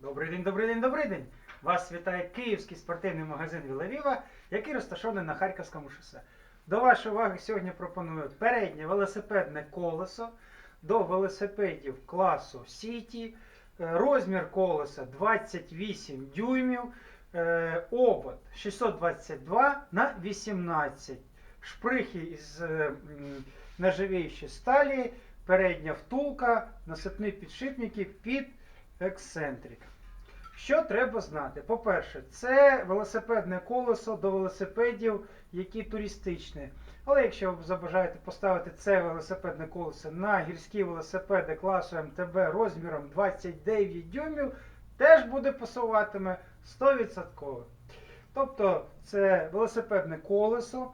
Добрий день, добрий день, добрий день! Вас вітає київський спортивний магазин Вілавіва, який розташований на Харківському шосе. До вашої уваги сьогодні пропоную переднє велосипедне колесо. До велосипедів класу City, е, розмір колеса 28 дюймів, е, обод 622 на 18, шприхи із е, нержавіючої сталі, передня втулка, насипні підшипники під ексцентрик. Що треба знати? По-перше, це велосипедне колесо до велосипедів, які туристичні. Але якщо ви забажаєте поставити це велосипедне колесо на гірські велосипеди класу МТБ розміром 29 дюймів, теж буде пасуватиме 100%. Тобто це велосипедне колесо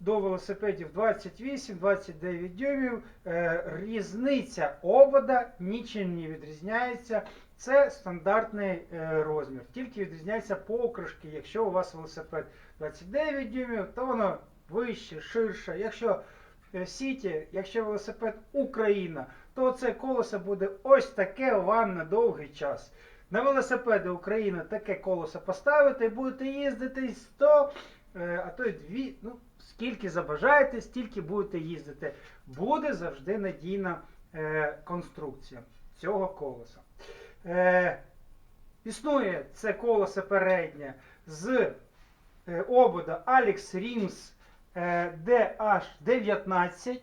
до велосипедів 28-29 дюймів. Е, Різниця обода нічим не відрізняється. Це стандартний е, розмір. Тільки відрізняється покришки. Якщо у вас велосипед 29 дюймів, то воно вище, ширше. Якщо е, Сіті, якщо велосипед Україна, то це колесо буде ось таке вам на довгий час. На велосипеди Україна таке колесо поставите і будете їздити 100, е, Е, а то й дві. Ну, скільки забажаєте, стільки будете їздити. Буде завжди надійна е, конструкція цього колеса. Е, Існує це колесо переднє з е, обода Alex Rims е, DH19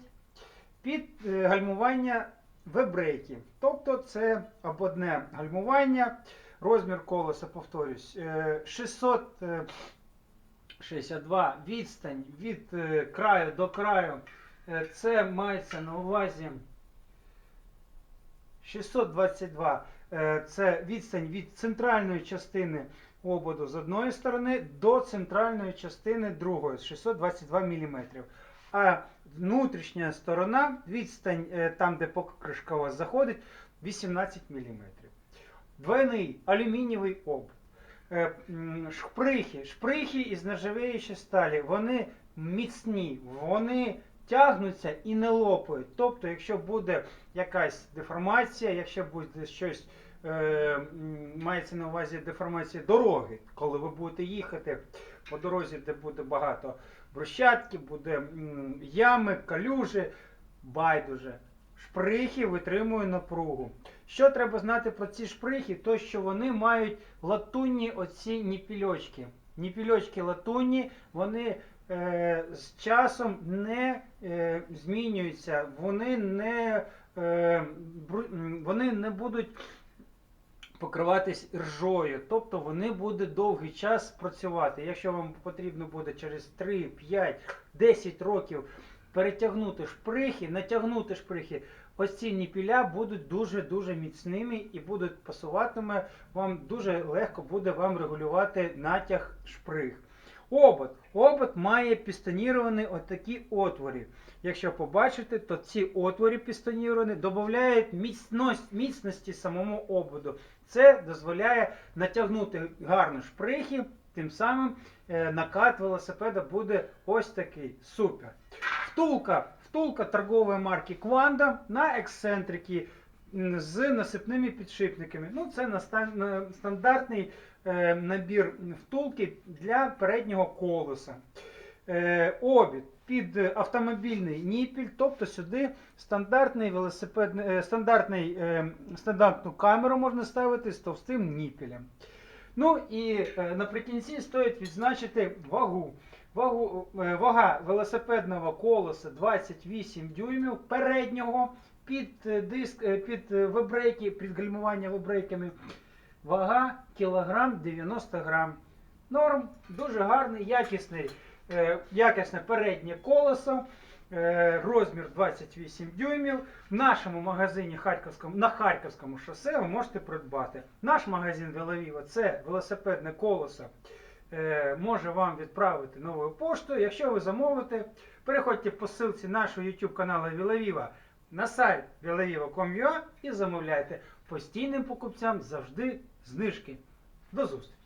під е, гальмування вебрейків. Тобто це ободне гальмування. Розмір колеса, повторюсь, е, 600. 62. Відстань від е, краю до краю. Е, це мається на увазі 622. Е, це відстань від центральної частини ободу з одної сторони до центральної частини другої 622 мм. А внутрішня сторона, відстань там, де покришка у вас заходить, 18 мм. Двойний алюмінієвий обод. Е, Шприхи. Шприхи із нержавіючої сталі. Вони міцні, вони тягнуться і не лопають. Тобто, якщо буде якась деформація, якщо буде щось, е, мається на увазі деформація дороги, коли ви будете їхати по дорозі, де буде багато брусчатки, буде ями, калюжі, байдуже. Шприхи витримують напругу. Що треба знати про ці шприхи? То, що вони мають латунні оці ніпільочки. Ніпільочки латунні, вони е, з часом не е, змінюються, вони не, е, бру- вони не будуть покриватись ржою, тобто вони будуть довгий час працювати. Якщо вам потрібно буде через 3, 5, 10 років перетягнути шприхи, натягнути шприхи, ось ці ніпіля будуть дуже-дуже міцними і будуть пасуватиме вам дуже легко буде вам регулювати натяг шприх. Обод. Обод має пістоніровані отакі отвори. Якщо побачите, то ці отвори пістоніровані додають міцності самому ободу. Це дозволяє натягнути гарно шприхи, тим самим е, накат велосипеда буде ось такий. Супер. Втулка. Втулка торгової марки Quanda на ексцентрики з насипними підшипниками. Ну, це стандартний е, набір втулки для переднього колеса. Е, обід під автомобільний ніпіль, тобто сюди стандартний велосипедний, е, стандартний, стандартну камеру можна ставити з товстим ніпілем. Ну і е, наприкінці стоїть відзначити вагу. Вагу, е, вага велосипедного колеса 28 дюймів переднього під е, диск, під вебрейки, під гальмування вебрейками. Вага кілограм 90 грам. Норм, дуже гарний, якісний, якісне переднє колесо. Е, Розмір 28 дюймів. В нашому магазині Харківському, на Харківському шосе ви можете придбати. Наш магазин Веловіва це велосипедне колесо. е, Може вам відправити новою поштою. Якщо ви замовите, переходьте по ссылці нашого YouTube каналу Вілавіва на сайт vilaviva.com.ua і замовляйте. Постійним покупцям завжди знижки. До зустрічі!